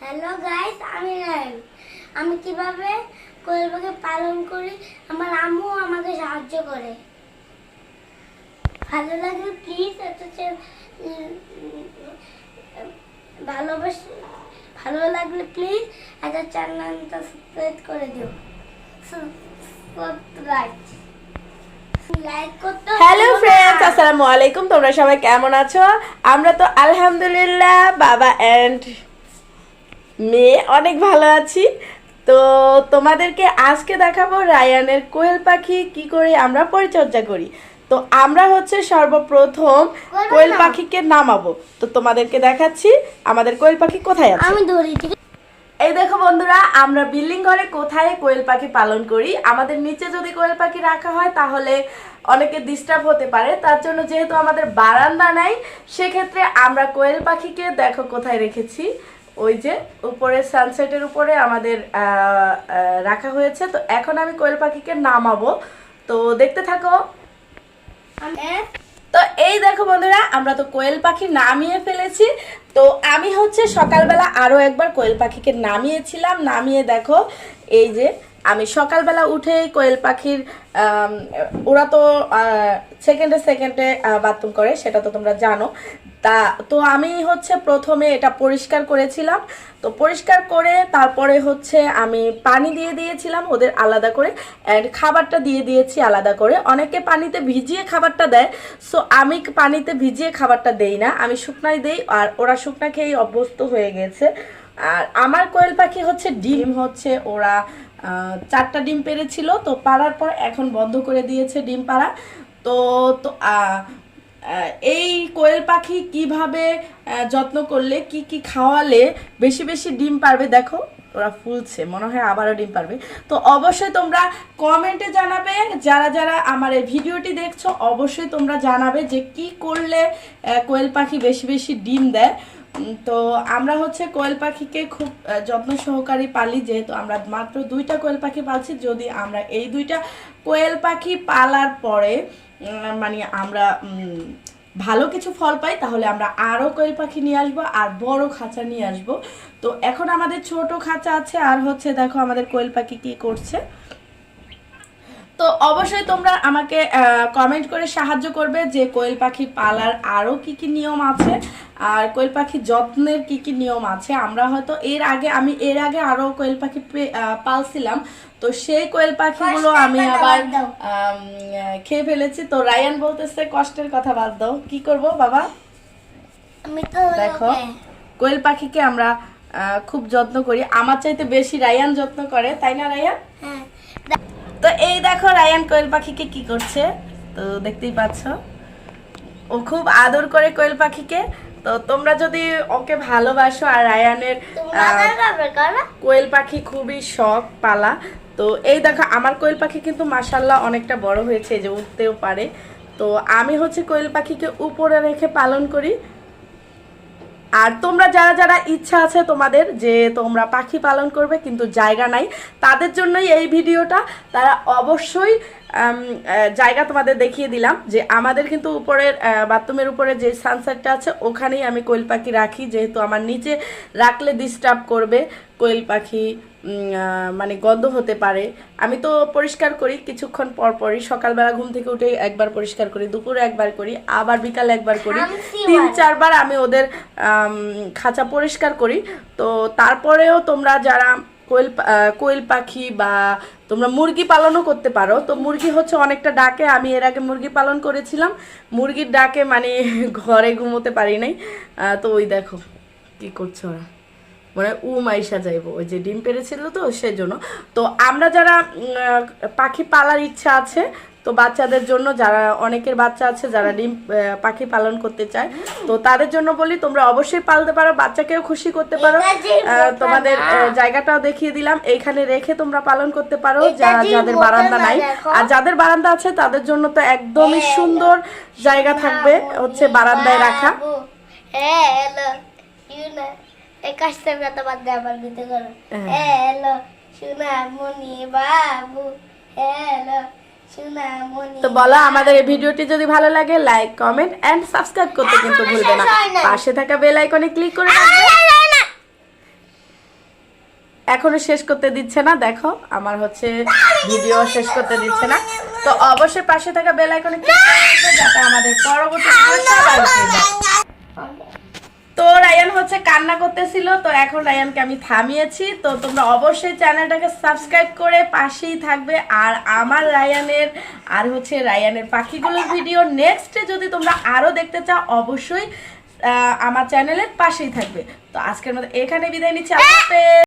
Hello guys আমি রায়ন আমি কীভাবে কোয়েলপাখি পালন করি? আমার আম্মু আমাকে সাহায্য করে। ভালো লাগলে প্লিজ চ্যানেল ভালোবাস ভালো লাগলে প্লিজ একটা চ্যানেলটা সাবস্ক্রাইব করে দিও। সাবস্ক্রাইব হ্যালো ফ্রেন্ডস আসসালামু আলাইকুম। তোমরা সবাই কেমন আছো? আমরা তো আলহামদুলিল্লাহ বাবা অ্যান্ড মেয়ে অনেক ভালো আছি। তো তোমাদেরকে আজকে দেখাবো রায়ানের কোয়েল পাখি কি করে আমরা পরিচর্যা করি। তো আমরা হচ্ছে সর্বপ্রথম কোয়েল পাখিকে নামাবো। তো তোমাদেরকে দেখাচ্ছি আমাদের কোয়েল পাখি কোথায় আছে। আমি ধরি এই দেখো বন্ধুরা আমরা বিল্ডিং ঘরে কোথায় কোয়েল পাখি পালন করি। আমাদের নিচে যদি কোয়েল পাখি রাখা হয় তাহলে অনেকে ডিস্টার্ব হতে পারে। তার জন্য যেহেতু আমাদের বারান্দা নাই সেক্ষেত্রে আমরা কোয়েল পাখিকে দেখো কোথায় রেখেছি। ওই যে উপরে সানসেটের উপরে আমাদের রাখা হয়েছে। তো এখন আমি কোয়েল পাখিকে নামাবো। তো দেখতে থাকো। তো এই দেখো বন্ধুরা, আমরা তো কোয়েল পাখি নামিয়ে ফেলেছি। তো আমি হচ্ছে সকালবেলা আরও একবার কোয়েল পাখিকে নামিয়েছিলাম। নামিয়ে দেখো, এই যে আমি সকালবেলা উঠে কোয়েল পাখির ওরা তো সেকেন্ডে সেকেন্ডে বাথরুম করে, সেটা তো তোমরা জানো। তা, তো আমি হচ্ছে প্রথমে এটা পরিষ্কার করেছিলাম। তো পরিষ্কার করে তারপরে হচ্ছে আমি পানি দিয়ে দিয়েছিলাম ওদের আলাদা করে। অ্যান্ড খাবারটা দিয়ে দিয়েছি আলাদা করে। অনেকে পানিতে ভিজিয়ে খাবারটা দেয়। সো আমি পানিতে ভিজিয়ে খাবারটা দেই না। আমি শুকনাই দেই আর ওরা শুকনা খেয়েই অভ্যস্ত হয়ে গেছে। আর আমার কোয়েল পাখি হচ্ছে ডিম। হচ্ছে ওরা চারটা ডিম পেরেছিল। তো পাড়ার পর এখন বন্ধ করে দিয়েছে ডিম পাড়া। তো তো এই কোয়েল পাখি কীভাবে যত্ন করলে, কি কি খাওয়ালে বেশি বেশি ডিম পারবে, দেখো, ওরা ফুলছে, মনে হয় আবারও ডিম পারবে। তো অবশ্যই তোমরা কমেন্টে জানাবে, যারা যারা আমার এই ভিডিওটি দেখছ, অবশ্যই তোমরা জানাবে যে কি করলে কোয়েল পাখি বেশি বেশি ডিম দেয়। তো আমরা হচ্ছে কোয়েল পাখিকে খুব যত্ন সহকারে পালি, যেহেতু আমরা মাত্র দুইটা কোয়েল পাখি পালছি, যদি আমরা এই দুইটা কোয়েল পাখি পালার পরে মানে আমরা ভালো কিছু ফল পাই, তাহলে আমরা আরও কোয়েল পাখি নিয়ে আসব আর বড় খাঁচা নিয়ে আসব। তো এখন আমাদের ছোট খাঁচা আছে, আর হচ্ছে দেখো আমাদের কোয়েল পাখি কী করছে। তো অবশ্যই তোমরা আমাকে কমেন্ট করে সাহায্য করবে যে কোয়েল পাখি পালার আরও কি কি নিয়ম আছে। আর কোয়েল পাখি যত্নের কি কি নিয়ম আছে? আমরা হয়তো এর আগে আমি এর আগে আরও কোয়েল পাখি পালছিলাম। তো সেই কোয়েল পাখিগুলো আমি আবার খেয়ে ফেলেছি। তো রায়ান বলতেছে কষ্টের কথা বাদ দাও। কি করব বাবা? আমি তো দেখো কোয়েল পাখিকে আমরা আহ, খুব যত্ন করি। আমার চাইতে বেশি রায়ান যত্ন করে তাই না রায়ান? হ্যাঁ। তো এই দেখো রায়ান কোয়েল পাখিকে কি করছে? তো দেখতেই পাচ্ছ ও খুব আদর করে কোয়েল পাখিকে। তো তোমরা যদি ওকে ভালোবাসো আর রায়ানের কোয়েল পাখি খুবই শখ পালা। তো এই দেখো আমার কোয়েল পাখি কিন্তু মাসাল্লাহ অনেকটা বড় হয়েছে এই যে উঠতেও পারে। তো আমি হচ্ছে কোয়েল পাখিকে উপরে রেখে পালন করি। আর তোমরা যারা যারা ইচ্ছা আছে তোমাদের যে তোমরা পাখি পালন করবে, কিন্তু জায়গা নাই, তাদের জন্যই এই ভিডিওটা। তারা অবশ্যই জায়গা তোমাদের দেখিয়ে দিলাম যে আমাদের কিন্তু উপরের বাথরুমের উপরে যে সানসেটটা আছে, ওখানেই আমি কোয়েল পাখি রাখি, যেহেতু আমার নিচে রাখলে ডিস্টার্ব করবে কোয়েল পাখি। মানে গন্ধ হতে পারে। আমি তো পরিষ্কার করি কিছুক্ষণ পর পরই সকালবেলা ঘুম থেকে উঠে একবার পরিষ্কার করি দুপুরে একবার করি আবার বিকালে একবার করি। তিন চারবার আমি ওদের খাঁচা পরিষ্কার করি। তো তারপরেও তোমরা যারা কোয়েল কোয়েল পাখি বা তোমরা মুরগি পালনও করতে পারো। তো মুরগি হচ্ছে অনেকটা ডাকে আমি এর আগে মুরগি পালন করেছিলাম। মুরগির ডাকে মানে ঘরে ঘুমোতে পারি নাই। তো ওই দেখো কি করছে ওরা। মানে উ মাইশা যাইব ওই যে ডিম পেরেছিল তো সেজন্য। তো আমরা যারা পাখি পালার ইচ্ছা আছে তো বাচ্চাদের জন্য যারা অনেকের বাচ্চা আছে যারা ডিম পাখি পালন করতে চায় তো তাদের জন্য বলি তোমরা অবশ্যই পালতে পারো বাচ্চাকেও খুশি করতে পারো। তোমাদের জায়গাটাও দেখিয়ে দিলাম এইখানে রেখে তোমরা পালন করতে পারো যারা যাদের বারান্দা নাই। আর যাদের বারান্দা আছে তাদের জন্য তো একদমই হ্যাঁ, সুন্দর জায়গা থাকবে হচ্ছে বারান্দায় রাখা। হ্যাঁ এই কাজটার কথা বাদ দিয়ে আমার দিতে করো। হ্যাঁ। হ্যালো শুনা মনি বাবু হ্যালো তো বলো আমাদের এই ভিডিওটি যদি ভালো লাগে লাইক কমেন্ট এন্ড সাবস্ক্রাইব করতে কিন্তু ভুলবে না। পাশে থাকা বেল আইকনে ক্লিক করে এখনও শেষ করতে দিচ্ছে না দেখো আমার হচ্ছে ভিডিও শেষ করতে দিচ্ছে না। তো অবশ্যই পাশে থাকা বেল আইকনে ক্লিক করে যাতে আমাদের পরবর্তী ভিডিও সবার আগে পেয়ে যাও। তো রায়ান হচ্ছে কান্না করতেছিল, তো এখন রায়ানকে আমি থামিয়েছি। তো তোমরা অবশ্যই চ্যানেলটাকে সাবস্ক্রাইব করে পাশেই থাকবে। আর আমার রায়ানের, আর হচ্ছে রায়ানের পাখিগুলোর ভিডিও নেক্সটে যদি তোমরা আরও দেখতে চাও, অবশ্যই আমার চ্যানেলের পাশেই থাকবে। তো আজকের মতো এখানে বিদায় নিচ্ছি।